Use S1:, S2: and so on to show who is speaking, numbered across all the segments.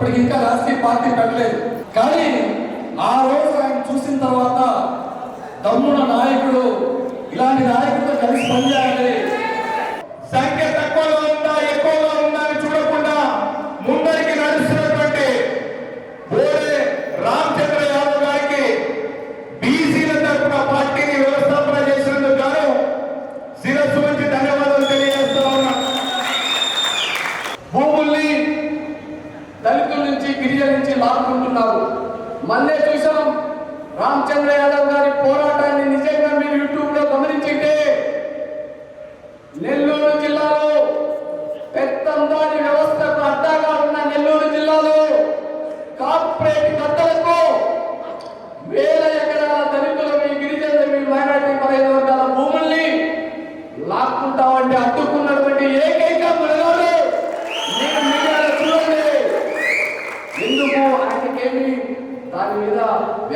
S1: అప్పటికి ఇంకా రాజకీయ పార్టీ పెట్టలేదు. కానీ ఆ రోజు ఆయన చూసిన తర్వాత తమ్ముడు నాయకుడు ఇలాంటి నాయకుడితో కలిసి పనిచేయాలి.
S2: నుంచి
S1: లాక్కుంటున్నారు మళ్ళీ చూసాం రామచంద్ర యాదవ్ గారి పోరాటాన్ని నిజంగా మీరు యూట్యూబ్లో గమనించింటే నెల్లూరు జిల్లాలో పెత్తందారి వ్యవస్థకు అడ్డాగా ఉన్న నెల్లూరు జిల్లాలో కార్పొరేట్ కట్టలకు వేల ఎకరాల దళితులవి గిరిజనులవి మైనార్టీ పదహైదు వర్గాల భూముల్ని లాక్కుంటామంటే అడ్డు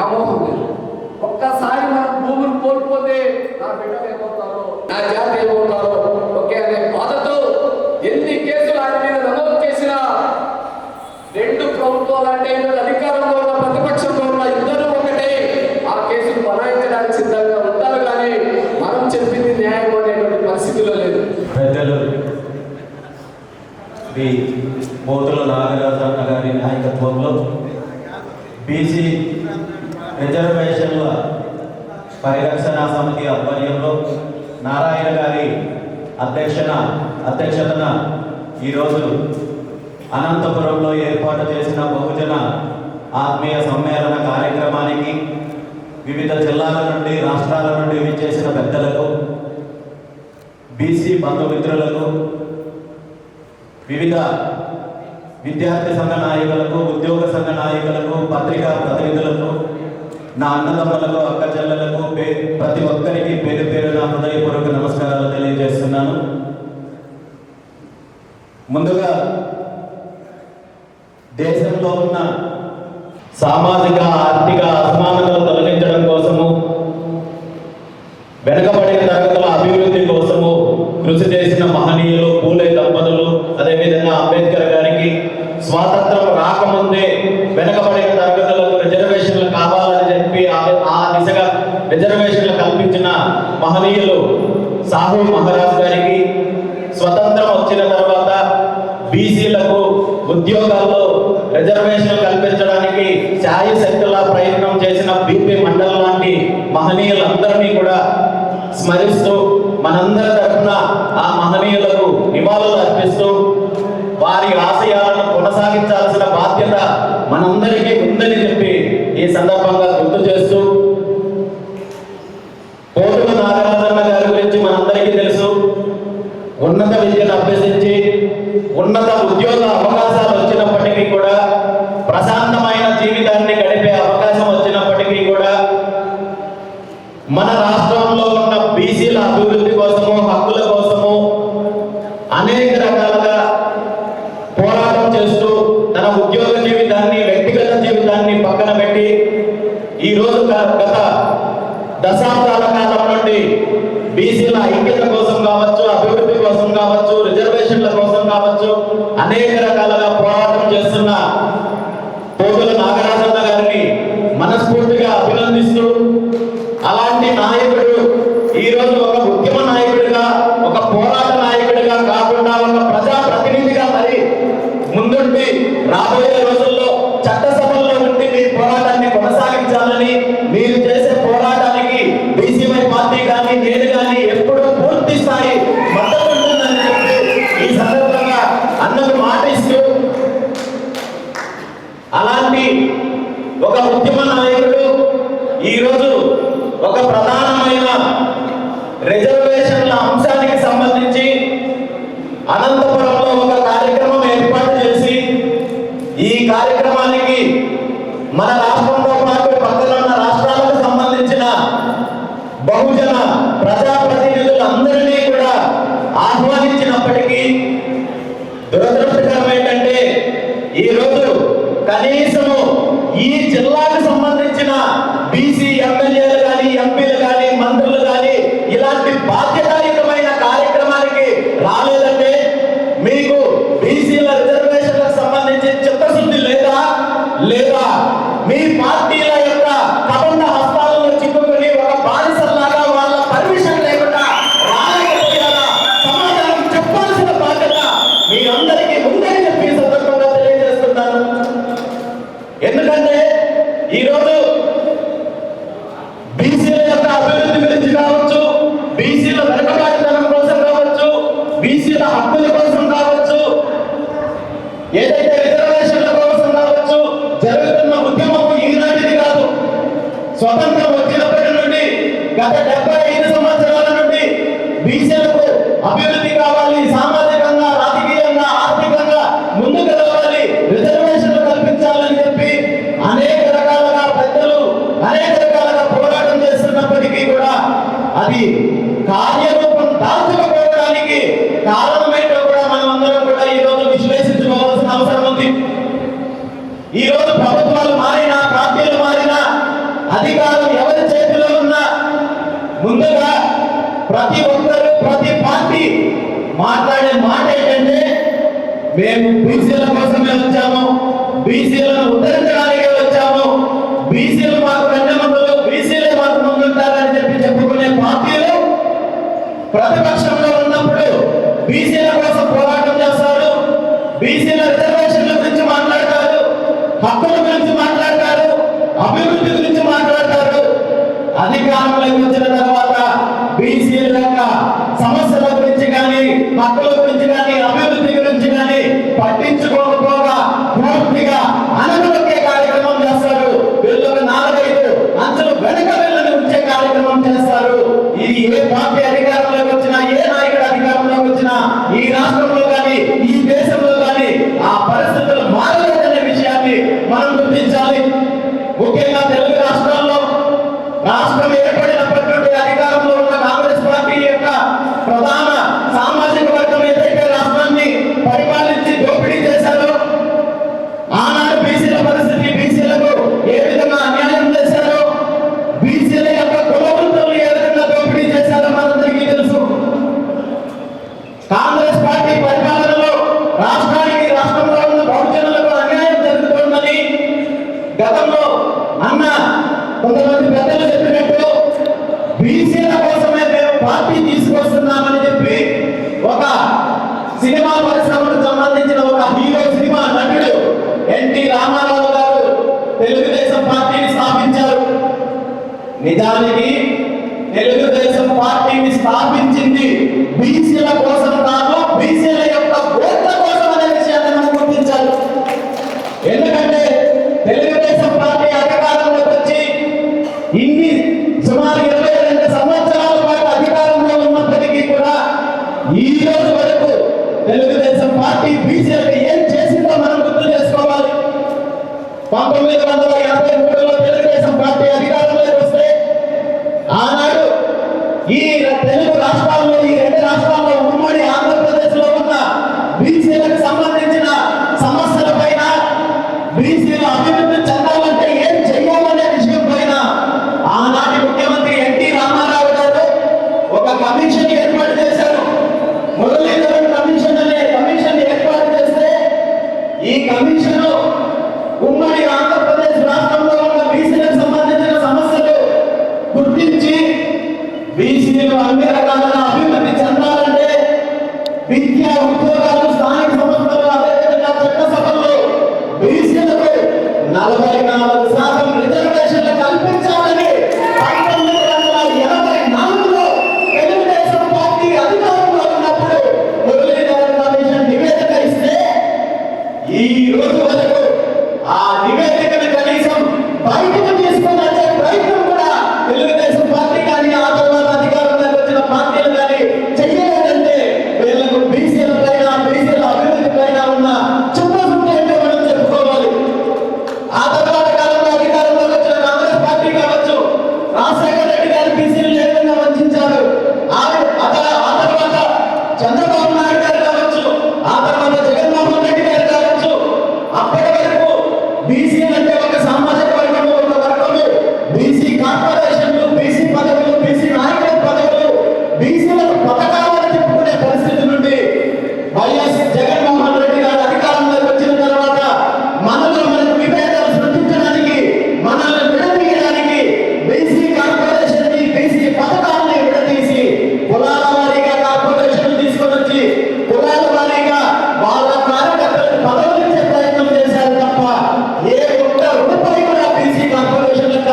S1: వ్యామోహం లేదు. ఒక్కసారి నా భూములు కోల్పోతే నా బిడ్డలు ఏమవుతారో నా జాతి ఏమవుతారో ఒకే అనే బాధతో ఎన్ని కేసులు ఆయన మీద నమోదు చేసినా రెండు ప్రభుత్వాలు అంటే ఈరోజు అధికారంలో ఉన్న ప్రతిపక్షంలో ఉన్న ఇద్దరు ఒకటే ఆ కేసులు బనాయించడానికి సిద్ధంగా ఉంటారు కానీ మనం చెప్పింది న్యాయం అనేటువంటి పరిస్థితిలో లేదు
S3: పెద్దలు శ్రీ పోతుల నాగరాజన్న గారి నాయకత్వంలో బీసీ రిజర్వేషన్ల పరిరక్షణ సమితి ఆధ్వర్యంలో నారాయణ గారి అధ్యక్షన అధ్యక్షతన ఈరోజు అనంతపురంలో ఏర్పాటు చేసిన బహుజన ఆత్మీయ సమ్మేళన కార్యక్రమానికి వివిధ జిల్లాల నుండి రాష్ట్రాల నుండి విచ్చేసిన పెద్దలకు బీసీ బంధుమిత్రులకు వివిధ విద్యార్థి సంఘ నాయకులకు ఉద్యోగ సంఘ నాయకులకు పత్రికా ప్రతినిధులకు నా అన్నదమ్ములకు అక్క చెల్లెలకు పే ప్రతి ఒక్కరికి పేరు పేరు నా హృదయపూర్వక నమస్కారాలు తెలియజేస్తున్నాను. ముందుగా దేశంలో ఉన్న సామాజిక ఆర్థిక అసమానతలు నివాళులు వారి ఆశయాలను కొనసాగించాల్సిన బాధ్యత మనందరికీ ఉందని చెప్పి ఈ సందర్భంగా గుర్తు చేస్తూ పోతుల నాగరాజన్న గారి గురించి మనందరికీ తెలుసు ఉన్నత విద్యను అభ్యసించి ఉన్నత ఉద్యోగ అవకాశాలు వచ్చినప్పటికీ కూడా ప్రశాంతమైన జీవితాన్ని గడిపే అవకాశం వచ్చినప్పటికీ కూడా మన రాష్ట్రంలో ఉన్న బీసీల అభివృద్ధి కోసము హక్కుల కోసము అనేక రకాలుగా పోరాటం చేస్తూ తన ఉద్యోగ జీవితాన్ని వ్యక్తిగత జీవితాన్ని పక్కన పెట్టి ఈ రోజు గత దశాబ్దాల కాలం నుండి బీసీల ఐక్యత కోసం కావచ్చు అభివృద్ధి కోసం కావచ్చు రిజర్వేషన్ల కోసం కావచ్చు అనేక రకాల ఈరోజు ఒక ప్రధానమైన రిజర్వేషన్ల అంశానికి సంబంధించి అనంతపురంలో ఒక కార్యక్రమం ఏర్పాటు చేసి ఈ కార్యక్రమానికి మన రాష్ట్రంతో పాటు పక్కన ఉన్న రాష్ట్రాలకు సంబంధించిన బహుజన ప్రజాప్రతినిధులందరినీ కూడా ఆహ్వానించినప్పటికీ దురదృష్టకరం ఏంటంటే ఈరోజు కనీసము ఈ జిల్లాకు బీసీ ఎమ్మెల్యే గత డెబ్బై ఐదు సంవత్సరాల నుండి బీసీలకు అభివృద్ధి కావాలి సామాజికంగా రాజకీయంగా ఆర్థికంగా ముందుకు రావాలి రిజర్వేషన్ కల్పించాలని చెప్పి అనేక రకాలుగా పెద్దలు అనేక రకాలుగా పోరాటం చేస్తున్నప్పటికీ కూడా అది కార్యరూపం దాల్చుకపోవడానికి కారణమేంటో కూడా మనం అందరం కూడా ఈ రోజు విశ్లేషించుకోవాల్సిన అవసరం ఉంది. ఈ రోజు ప్రభుత్వాలు మారినా పార్టీలు మారినా అధికారం ముందుగా ప్రతి ఒక్కరు ప్రతి పార్టీ మాట్లాడే మాట ఏంటంటే మేము బీసీల కోసమే వచ్చాము బీసీలను ఉద్ధరించడానికే వచ్చాము బీసీలు మాకు కన్నెమందులు బీసీలే మాకు ముందుంటారని చెప్పి చెప్పుకునే పార్టీలు ప్రతిపక్షంలో ఉన్నప్పుడు బీసీల కోసం పోరాటం చేస్తారు బీసీల రిజర్వేషన్ల గురించి మాట్లాడతారు హక్కుల గురించి మాట్లాడతారు అభివృద్ధి గురించి మాట్లాడతారు అధికారంలోకి వచ్చిన తర్వాత diz ele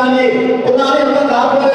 S3: ¡Suscríbete al canal!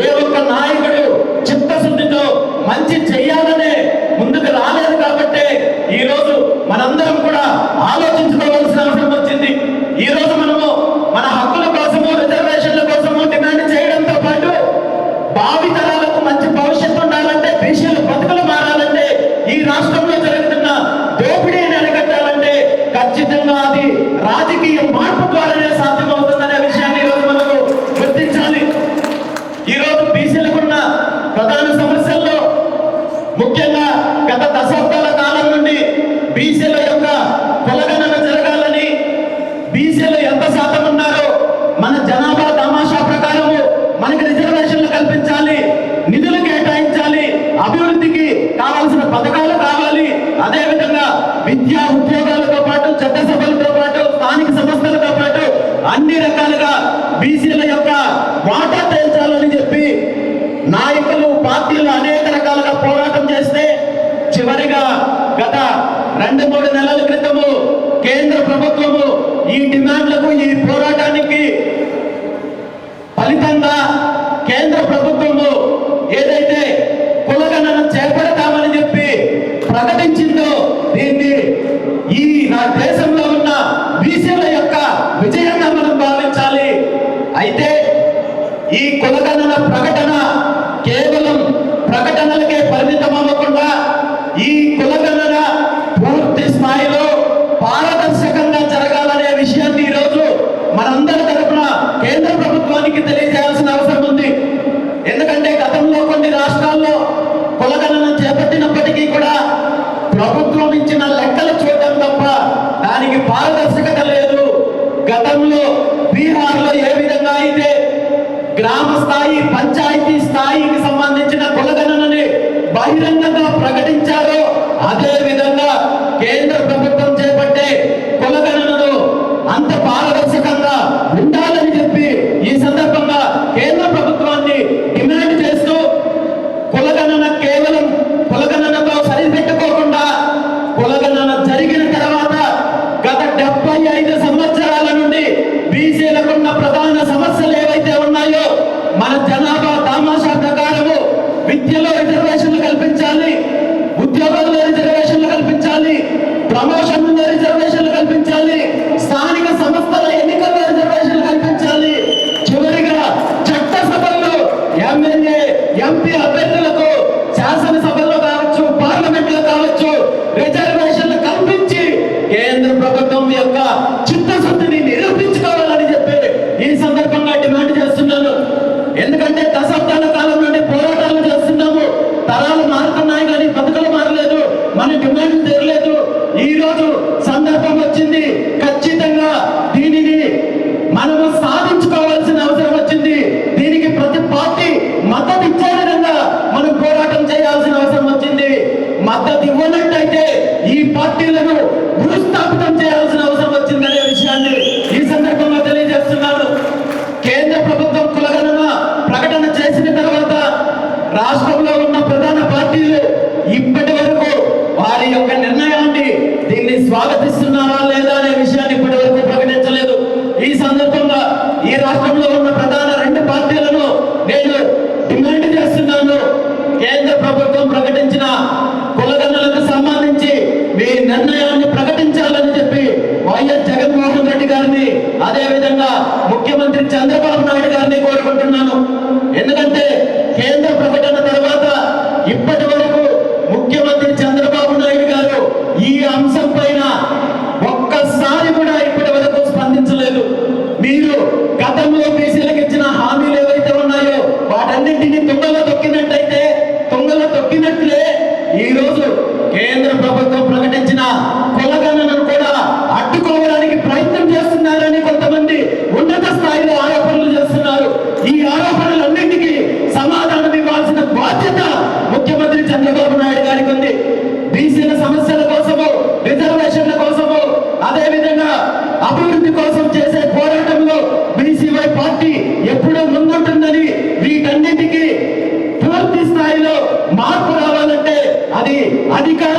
S3: வேறு బీసీల యొక్క కులగణన జరగాలని బీసీలు ఎంత శాతం ఉన్నారో మన జనాభా తమాషా ప్రకారము మనకి రిజర్వేషన్లు కల్పించాలి నిధులు కేటాయించాలి అభివృద్ధికి కావాల్సిన పథకాలు కావాలి. అదేవిధంగా విద్యా ఉద్యోగాలతో పాటు చట్టసభలతో పాటు స్థానిక సంస్థలతో పాటు అన్ని రకాల రెండు మూడు నెలల క్రితము కేంద్ర ప్రభుత్వము ఈ డిమాండ్లకు ఈ పోరాటానికి ఫలితంగా కేంద్ర ప్రభుత్వము ఏదైతే కులగణన చేపడతామని చెప్పి ప్రకటించిందో దీన్ని ఈ నా దేశంలో ఉన్న బీసీల యొక్క విజయంగా మనం భావించాలి. అయితే ఈ కులగణన ప్రకటన 반짝 ఒక నిర్ణయాన్ని దీన్ని స్వాగతిస్తున్నారా లేదా అనే విషయాన్ని ఇప్పటివరకు ప్రకటించలేదు. ఈ సందర్భంగా ఈ రాష్ట్రంలో ఉన్న ప్రధాన రెండు పార్టీలను నేను డిమాండ్ చేస్తున్నాను. కేంద్ర ప్రభుత్వం ప్రకటించిన కులగన్నలకు సంబంధించి మీ నిర్ణయాన్ని ప్రకటించాలని చెప్పి వైఎస్ జగన్మోహన్ రెడ్డి గారిని అదేవిధంగా ముఖ్యమంత్రి చంద్రబాబు அதிகார